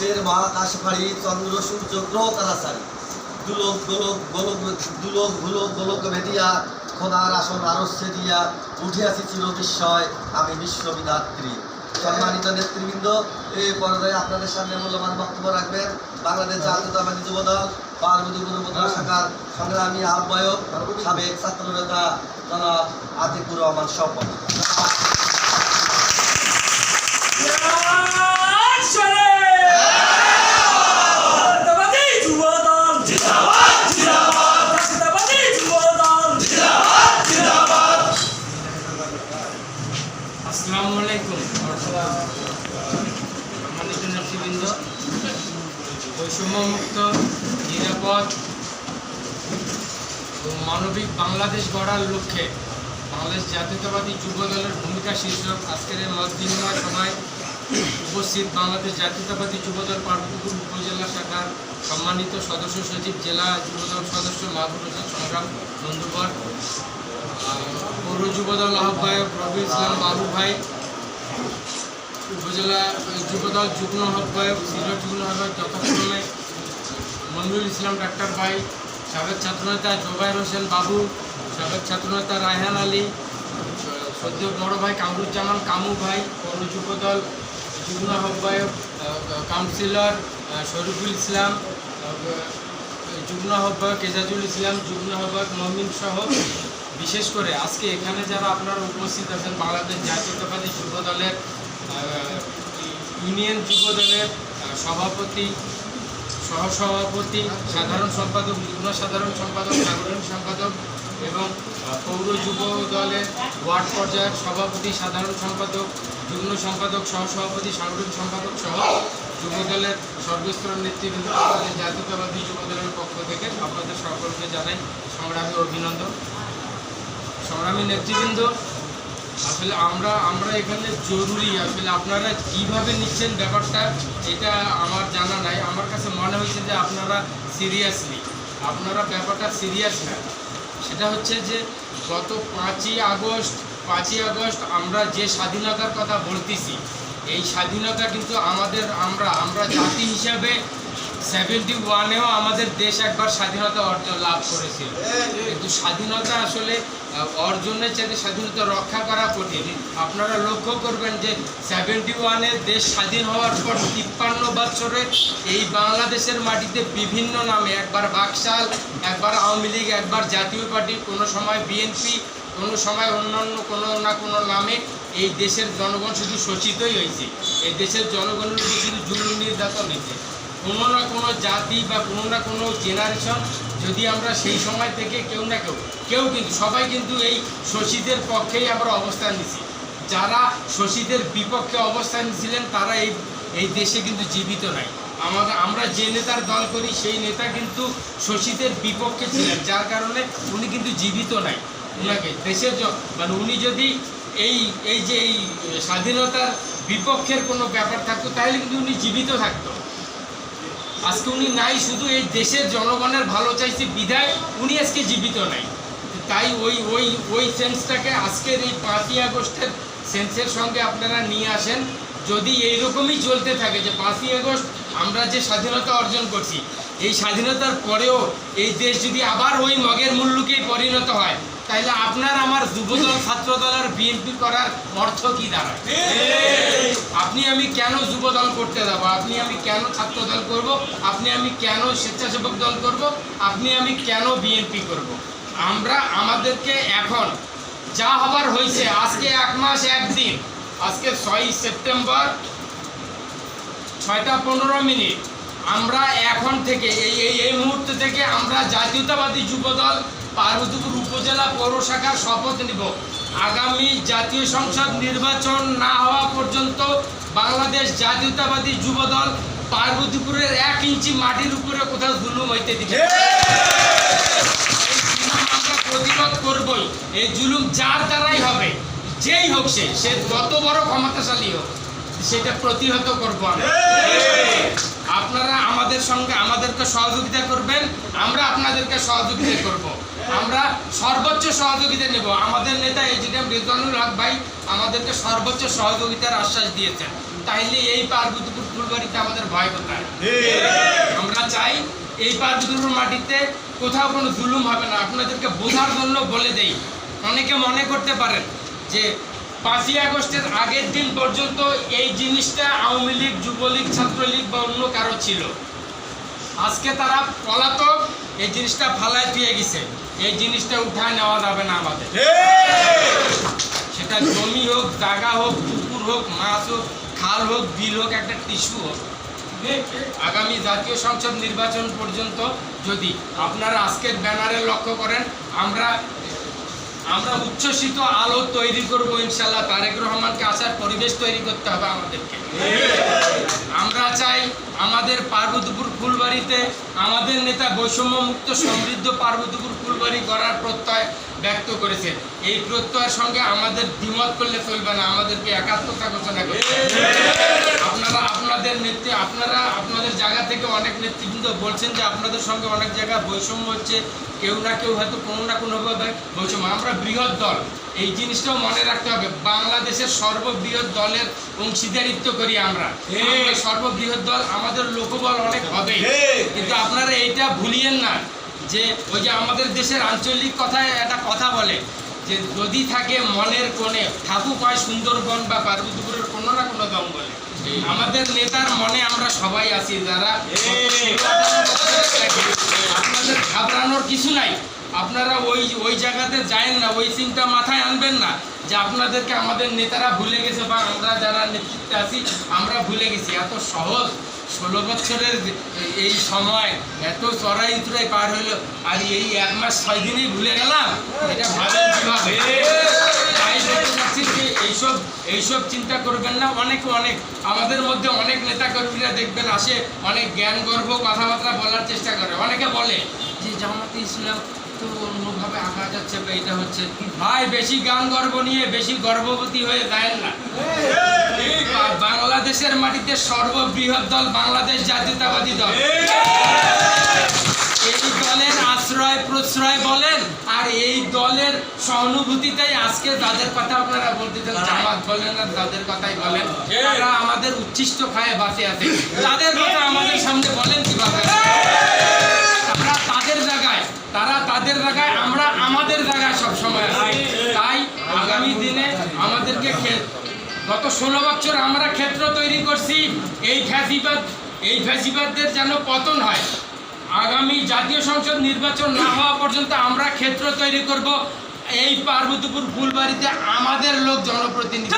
আকাশের মহাকাশ ফাড়ি চন্দ্র সূর্য গ্রহ তারা সারি দুলোক গোলক গোলক দুলোক, ভুলোক গোলক ভেটিয়া, খোদার আসন আরস্যে দিয়া উঠে আসি চির বিস্ময় আমি বিশ্ববিধাত্রী। সম্মানিত নেতৃবৃন্দ এই পর্যায়ে আপনাদের সামনে মূল্যবান বক্তব্য রাখবেন। বাংলাদেশ জাতীয়তাবাদী যুবদল পার্বতীপুর উপজেলা শাখার সংগ্রামী আহ্বায়ক, সাবেক ছাত্র নেতা জনাব আতিকুর রহমান স্বপন বৈষম্যমুক্ত, নিরাপদ ও মানবিক বাংলাদেশ গড়ার লক্ষ্যে বাংলাদেশ জাতীয়তাবাদী যুব দলের ভূমিকা শীর্ষক আজকের এই মত সভায় উপস্থিত বাংলাদেশ জাতীয়তাবাদী যুবদল পার্বতীপুর উপজেলা শাখার সম্মানিত সদস্য সচিব, জেলা যুবদল সদস্য মাহবুব হোসেন সংগ্রাম, বন্ধুবর পৌর যুবদল আহ্বায়ক রবি ইসলাম বাবু ভাই উপজেলা যুবদল যুগ্ম আহ্বায়ক, সিনিয়র যুগ্ম আহ্বায়ক যথাক্রমে মনিরুল ইসলাম, ডাক্তার ভাই, সাবেক ছাত্রনেতা জোবাইর হোসেন বাবু, সাবেক ছাত্রনেতা রায়হান আলী সদ্য বড় ভাই কামরুজ্জামান কামু ভাই, পৌর যুবদল যুগ্ম আহ্বায়ক কাউন্সিলর শরীফুল ইসলাম যুগ্ম আহ্বায়ক এজাজুল ইসলাম, যুগ্ম আহ্বায়ক মমিন সহ। বিশেষ করে আজকে এখানে যারা আপনারা উপস্থিত আছেন, বাংলাদেশ জাতীয়তাবাদী যুব দলের ইউনিয়ন যুব দলের সভাপতি, সহসভাপতি, সাধারণ সম্পাদক, যুগ্ম সাধারণ সম্পাদক সাধারণ সম্পাদক এবং পৌর যুব দলের ওয়ার্ড পর্যায়ের সভাপতি, সাধারণ সম্পাদক, যুগ্ম সম্পাদক, সহসভাপতি সাংগঠনিক সম্পাদক সহ যুব দলের সর্বস্তর নেতৃবৃন্দ আমাদের জাতীয়তাবাদী যুব দলের পক্ষ থেকে আপনাদের সকলকে জানাই সংগ্রামী অভিনন্দন। সংগ্রামী নেতৃবৃন্দ আসলে আমরা আমরা এখানে জরুরি, আসলে আপনারা কীভাবে নিচ্ছেন ব্যাপারটা, এটা আমার জানা নাই। আমার কাছে মনে হয়েছে যে আপনারা সিরিয়াসলি আপনারা ব্যাপারটা সিরিয়াস না। সেটা হচ্ছে যে গত পাঁচই আগস্ট পাঁচই আগস্ট আমরা যে স্বাধীনতার কথা বলতেছি, এই স্বাধীনতা কিন্তু আমাদের, আমরা আমরা জাতি হিসাবে সেভেন্টি ওয়ানেও আমাদের দেশ একবার স্বাধীনতা অর্জন লাভ করেছিল। কিন্তু স্বাধীনতা আসলে অর্জনের চাইতে স্বাধীনতা রক্ষা করা কঠিন। আপনারা লক্ষ্য করবেন যে সেভেন্টি ওয়ানে দেশ স্বাধীন হওয়ার পর তিপ্পান্ন বছরে এই বাংলাদেশের মাটিতে বিভিন্ন নামে, একবার বাকশাল, একবার আওয়ামী লীগ, একবার জাতীয় পার্টি, কোনো সময় বিএনপি কোনো সময় অন্যান্য কোনো না কোনো নামে এই দেশের জনগণ শুধু শোষিতই হয়েছে। এই দেশের জনগণের শুধু জুলুম নির্যাতন হয়েছে। কোনো না কোনো জাতি বা কোনো না কোনো জেনারেশন যদি আমরা সেই সময় থেকে কেউ না কেউ কেউ কিন্তু, সবাই কিন্তু এই শোষিতের পক্ষেই আমরা অবস্থান নিছি। যারা শশীদের বিপক্ষে অবস্থান নিয়েছিলেন তারা এই এই দেশে কিন্তু জীবিত নাই। আমাদের, আমরা যে নেতার দল করি, সেই নেতা কিন্তু শশীদের বিপক্ষে ছিলেন, যার কারণে উনি কিন্তু জীবিত নাই। উনাকে, দেশের মানে উনি যদি এই এই যে এই স্বাধীনতার বিপক্ষের কোনো ব্যাপার থাকতো, তাহলে কিন্তু উনি জীবিত থাকতো। আজকে উনি নাই, শুধু এই দেশের জনগণের ভালো চাইছে, বিধায় উনি আজকে জীবিত নাই। তাই ওই ওই ওই সেন্সটাকে আজকের এই পাঁচই আগস্টের সেন্সের সঙ্গে আপনারা নিয়ে আসেন। যদি এইরকমই চলতে থাকে যে পাঁচই আগস্ট আমরা যে স্বাধীনতা অর্জন করছি, এই স্বাধীনতার পরেও এই দেশ যদি আবার ওই মগের মূল্যকেই পরিণত হয় তাহলে আপনার আমার যুবদল ছাত্রদল আর বিএনপি করার অর্থ কি দাঁড়ায়? আপনি আমি কেন যুবদল করতে যাব? আপনি আমি কেন ছাত্রদল করব? আপনি আমি কেন স্বেচ্ছাসেবক দল করব? আপনি আমি কেন বিএনপি করব? আমরা আমাদেরকে এখন যা হবার হয়েছে আজকে এক মাস একদিন, আজকে ছয় সেপ্টেম্বর, ছয়টা পনেরো মিনিট, আমরা এখন থেকে এই এই মুহূর্ত থেকে আমরা জাতীয়তাবাদী যুবদল পার্বতীপুর উপজেলা পৌর শাখার শপথ নিব। আগামী জাতীয় সংসদ নির্বাচন না হওয়া পর্যন্ত বাংলাদেশ জাতীয়তাবাদী যুবদল পার্বতীপুরের এক ইঞ্চি মাটির উপরে কোথাও জুলুম হইতে দিবে প্রতিরোধ করবই। এই জুলুম যার দ্বারাই হবে, যেই হোক সে সে যত বড় ক্ষমতাশালী হোক, সেটা প্রতিহত করব আপনারা আমাদের সঙ্গে আমাদেরকে সহযোগিতা করবেন, আমরা আপনাদেরকে সহযোগিতা করব। আমরা সর্বোচ্চ সহযোগিতা নেব। আমাদের নেতা এজিএম রেজানুল হক ভাই আমাদেরকে সর্বোচ্চ সহযোগিতার আশ্বাস দিয়েছেন। তাইলে এই পার্বতীপুর ফুলবাড়িতে আমাদের ভয় কোথায়? আমরা চাই এই পার্বতীপুর মাটিতে কোথাও কোনো জুলুম হবে না। আপনাদেরকে বোঝার জন্য বলে দেই অনেকে মনে করতে পারেন যে পাঁচই আগস্টের আগের দিন পর্যন্ত এই জিনিসটা আওয়ামী লীগ যুবলীগ ছাত্রলীগ বা অন্য কারও ছিল। আজকে তারা পলাতক এই জিনিসটা ফালায় দিয়ে গেছে। এই জিনিসটা উঠায় নেওয়া যাবে না আমাদের। সেটা জমি হোক, জায়গা হোক, পুকুর হোক, মাছ হোক, খাল হোক, বিল হোক, একটা টিস্যু হোক। আগামী জাতীয় সংসদ নির্বাচন পর্যন্ত যদি আপনারা আজকের ব্যানারে লক্ষ্য করেন, আমরা আমরা উচ্ছ্বসিত আলো তৈরি করব ইনশাল্লাহ তারেক রহমানকে আসার পরিবেশ তৈরি করতে হবে আমাদেরকে। আমরা চাই আমাদের পার্বতীপুর ফুলবাড়িতে আমাদের নেতা বৈষম্য মুক্ত সমৃদ্ধ পার্বতীপুর ফুলবাড়ি করার প্রত্যয় ব্যক্ত করেছেন এই প্রত্যয়ের সঙ্গে আমাদের দ্বিমত করলে চলবে না, আমাদেরকে একাত্মতা ঘোষণা করতে আপনারা আপনাদের নেত্রী আপনারা আপনাদের জায়গা থেকে অনেক নেতৃবৃন্দ বলছেন যে আপনাদের সঙ্গে অনেক জায়গায় বৈষম্য হচ্ছে, কেউ না কেউ হয়তো কোনো না কোনোভাবে বৈষম্য। আমরা বৃহৎ দল, এই জিনিসটাও মনে রাখতে হবে। বাংলাদেশের সর্ববৃহৎ দলের অংশীদারিত্ব করি আমরা। সর্ববৃহৎ দল, আমাদের লোকবল অনেক হবে কিন্তু আপনারা এইটা ভুলিয়েন না। যে ওই যে আমাদের দেশের আঞ্চলিক কথায় একটা কথা বলে যে যদি থাকে মনের কোণে, থাকুক হয় সুন্দরবন বা পার্বতীপুরের কোনো না কোনো জঙ্গলে। আমাদের নেতার মনে আমরা সবাই আছি, যারা আপনাদের ঘাবড়ানোর কিছু নাই। আপনারা ওই ওই জায়গাতে যায়েন না, ওই চিন্তা মাথায় আনবেন না যে আপনাদেরকে আমাদের নেতারা ভুলে গেছে বা আমরা যারা নেতৃত্বে আছি, আমরা ভুলে গেছি। এত সহজ ষোলো বছরের এই সময় এত চড়াই উতরাই পার হইল আর এই এক মাস ছয় দিনেই ভুলে গেলাম। এটা যে এইসব এইসব চিন্তা করবেন না। অনেক অনেক, আমাদের মধ্যে অনেক নেতা কর্মীরা দেখবেন আসে, অনেক জ্ঞান গর্ব কথাবার্তা বলার চেষ্টা করে। অনেকে বলে যে জামাতে ইসলাম তো অন্যভাবে আঁকা যাচ্ছে বা এটা হচ্ছে। ভাই বেশি গান গর্ব নিয়ে বেশি গর্ভবতী হয়ে যায় না। বাংলাদেশের মাটিতে সর্ববৃহৎ দল বাংলাদেশ জাতীয়তাবাদী দল। এই দলের আশ্রয় প্রশ্রয় বলেন আর এই দলের সহানুভূতিটাই আজকে যাদের কথা আপনারা বলতেছেন জামাত বলেন আর যাদের কথাই বলেন। তারা আমাদের উচ্ছিষ্ট খায় বাঁচে আছে। তাদের কথা আমাদের সামনে বলেন কীভাবে? তারা তাদের জায়গায় তারা তাদের জায়গায়, আমরা আমাদের জায়গায় সব সময় আছি। তাই আগামী দিনে আমাদেরকে গত ষোলো বছর আমরা ক্ষেত্র তৈরি করছি। এই ফ্যাসিবাদ, এই ফ্যাসিবাদদের যেন পতন হয়। আগামী জাতীয় সংসদ নির্বাচন না হওয়া পর্যন্ত আমরা ক্ষেত্র তৈরি করব। এই পার্বতীপুর ফুলবাড়িতে আমাদের লোক জনপ্রতিনিধি।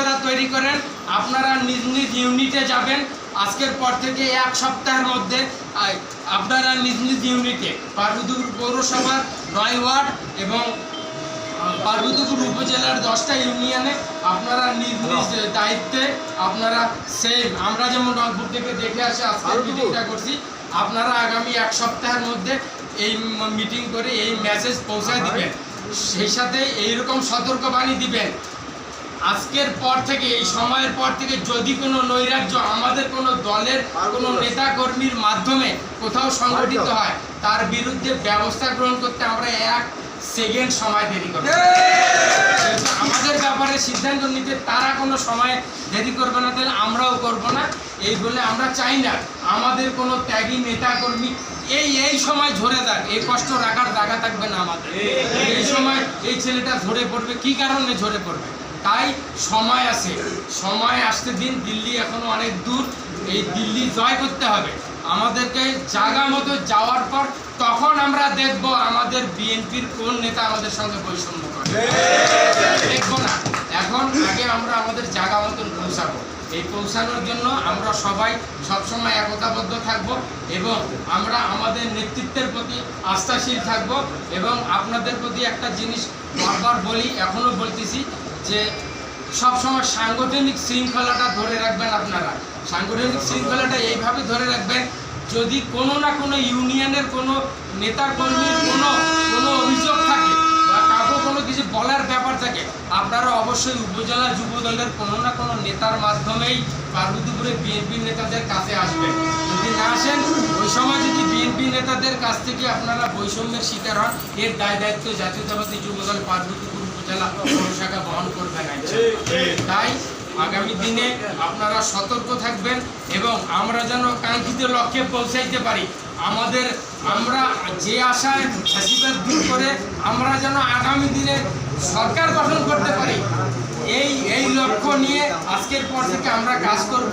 এই তৈরি করেন আপনারা নিজ নিজ ইউনিটে যাবেন। আজকের পর থেকে এক সপ্তাহের মধ্যে আপনারা নিজ নিজ ইউনিটে পার্বতীপুর পৌরসভার নয় ওয়ার্ড এবং পার্বতীপুর উপজেলার দশটা ইউনিয়নে আপনারা নিজ নিজ দায়িত্বে আপনারা সেম আমরা যেমন রংপুর থেকে দেখে আসে আজকে মিটিংটা করছি আপনারা আগামী এক সপ্তাহের মধ্যে এই মিটিং করে এই মেসেজ পৌঁছায় দিবেন। সেই সাথে এইরকম সতর্কবাণী দিবেন আজকের পর থেকে এই সময়ের পর থেকে যদি কোনো নৈরাজ্য আমাদের কোনো দলের কোনো নেতা কর্মীর মাধ্যমে কোথাও সংগঠিত হয় তার বিরুদ্ধে ব্যবস্থা গ্রহণ করতে আমরা এক সেকেন্ড সময় দেরি করব। আমাদের ব্যাপারে সিদ্ধান্ত নিতে তারা কোনো সময় দেরি করবে না তাহলে আমরাও করব না। এই বলে আমরা চাই না আমাদের কোনো ত্যাগী নেতা কর্মী এই এই সময় ঝরে যাক এই কষ্ট রাখার জায়গা থাকবে না আমাদের। এই সময় এই ছেলেটা ঝরে পড়বে কি কারণে ঝরে পড়বে? তাই সময় আছে। সময় আসতে দিন, দিল্লি এখনও অনেক দূর। এই দিল্লি জয় করতে হবে। আমাদেরকে জায়গা মতো যাওয়ার পর তখন আমরা দেখব আমাদের বিএনপির কোন নেতা আমাদের সঙ্গে বৈষম্য করে। দেখব না। এখন আগে আমরা আমাদের জায়গা মতন পৌঁছাবো। এই পৌঁছানোর জন্য আমরা সবাই সবসময় একতাবদ্ধ থাকব এবং আমরা আমাদের নেতৃত্বের প্রতি আস্থাশীল থাকব এবং আপনাদের প্রতি একটা জিনিস বারবার বলি এখনও বলতেছি যে সবসময় সাংগঠনিক শৃঙ্খলাটা ধরে রাখবেন আপনারা। সাংগঠনিক শৃঙ্খলাটা এইভাবে ধরে রাখবেন, যদি কোনো না কোনো ইউনিয়নের কোনো নেতা কর্মীর কোনো কোনো অভিযোগ থাকে বা কাউকে কোনো কিছু বলার ব্যাপার থাকে, আপনারা অবশ্যই উপজেলা যুব দলের কোনো না কোনো নেতার মাধ্যমেই পার্বতীপুরে বিএনপি নেতাদের কাছে আসবেন। যদি না আসেন, ওই সময় যদি বিএনপি নেতাদের কাছ থেকে আপনারা বৈষম্যের শিকার হন, এর দায় দায়িত্ব জাতীয়তাবাদী যুব দল পার্বতীপুর উপজেলা পৌরশাখা বহন করবে না তাই আগামী দিনে আপনারা সতর্ক থাকবেন এবং আমরা যেন কাঙ্ক্ষিত লক্ষ্যে পৌঁছাইতে পারি। আমাদের, আমরা যে আশায় দূর করে আমরা যেন আগামী দিনে সরকার গঠন করতে পারি। এই এই লক্ষ্য নিয়ে আজকের পর থেকে আমরা কাজ করব।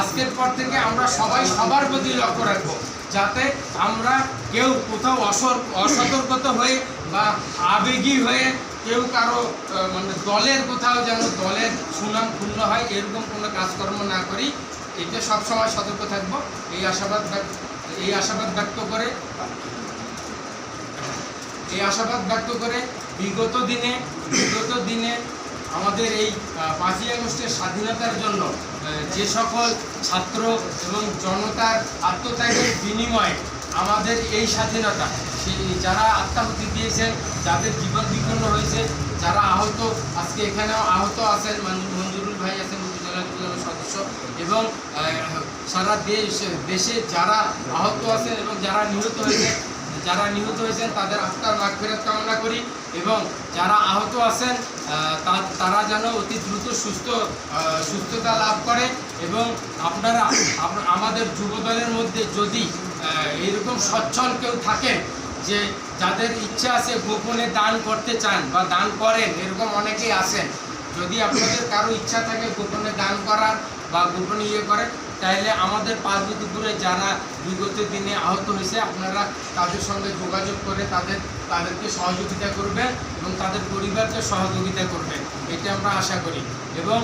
আজকের পর থেকে আমরা সবাই সবার প্রতি লক্ষ্য রাখব, যাতে আমরা কেউ কোথাও অসর, অসতর্কত হয়ে বা আবেগী হয়ে কেউ কারও মানে দলের কোথাও যেন দলের সুনাম ক্ষুণ্ণ হয়, এরকম কোনো কাজকর্ম না করি এতে সবসময় সতর্ক থাকব। এই আশাবাদ এই আশাবাদ ব্যক্ত করে, এই আশাবাদ ব্যক্ত করে বিগত দিনে বিগত দিনে আমাদের এই পাঁচই আগস্টের স্বাধীনতার জন্য যে সকল ছাত্র এবং জনতার আত্মত্যাগের বিনিময়ে আমাদের এই স্বাধীনতা যারা আত্মাহুতি দিয়েছেন যাদের জীবন বিপন্ন হয়েছে, যারা আহত, আজকে এখানেও আহত আছেন মঞ্জুরুল ভাই আছেন সদস্য এবং সারা দেশ, দেশে যারা আহত আছেন এবং যারা নিহত হয়েছে যারা নিহত হয়েছেন, তাদের আত্মার মাগফিরাত কামনা করি এবং যারা আহত আছেন তারা যেন অতি দ্রুত সুস্থ সুস্থতা লাভ করে এবং আপনারা, আপ- আমাদের যুবদলের মধ্যে যদি এরকম সচ্ছল কেউ থাকেন যে যাদের ইচ্ছা আছে গোপনে দান করতে চান বা দান করেন, এরকম অনেকেই আছেন। যদি আপনাদের কারও ইচ্ছা থাকে গোপনে দান করার বা গোপনে ইয়ে করেন, তাহলে আমাদের পার্বতীপুরে যারা বিগত দিনে আহত হয়েছে, আপনারা তাদের সঙ্গে যোগাযোগ করে তাদের, তাদেরকে সহযোগিতা করবেন এবং তাদের পরিবারকে সহযোগিতা করবেন। এটা আমরা আশা করি। এবং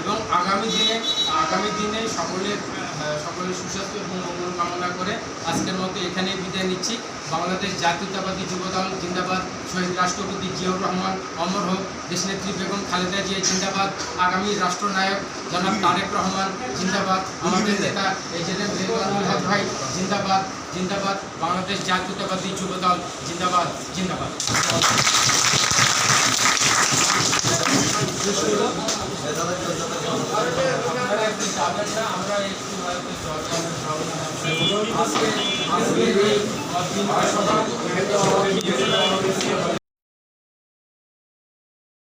এবং আগামী দিনে আগামী দিনে সকলের সকলের সুস্বাস্থ্য এবং মঙ্গল কামনা করে আজকের মতো এখানেই বিদায় নিচ্ছি। বাংলাদেশ জাতীয়তাবাদী যুবদল জিন্দাবাদ, শহীদ রাষ্ট্রপতি জিয়াউর রহমান, অমর হোক, দেশনেত্রী বেগম খালেদা জিয়া জিন্দাবাদ, আগামী রাষ্ট্রনায়ক জনাব তারেক রহমান জিন্দাবাদ, আমাদের নেতা যে হক ভাই জিন্দাবাদ জিন্দাবাদ, বাংলাদেশ জাতীয়তাবাদী যুবদল জিন্দাবাদ জিন্দাবাদ। আমরা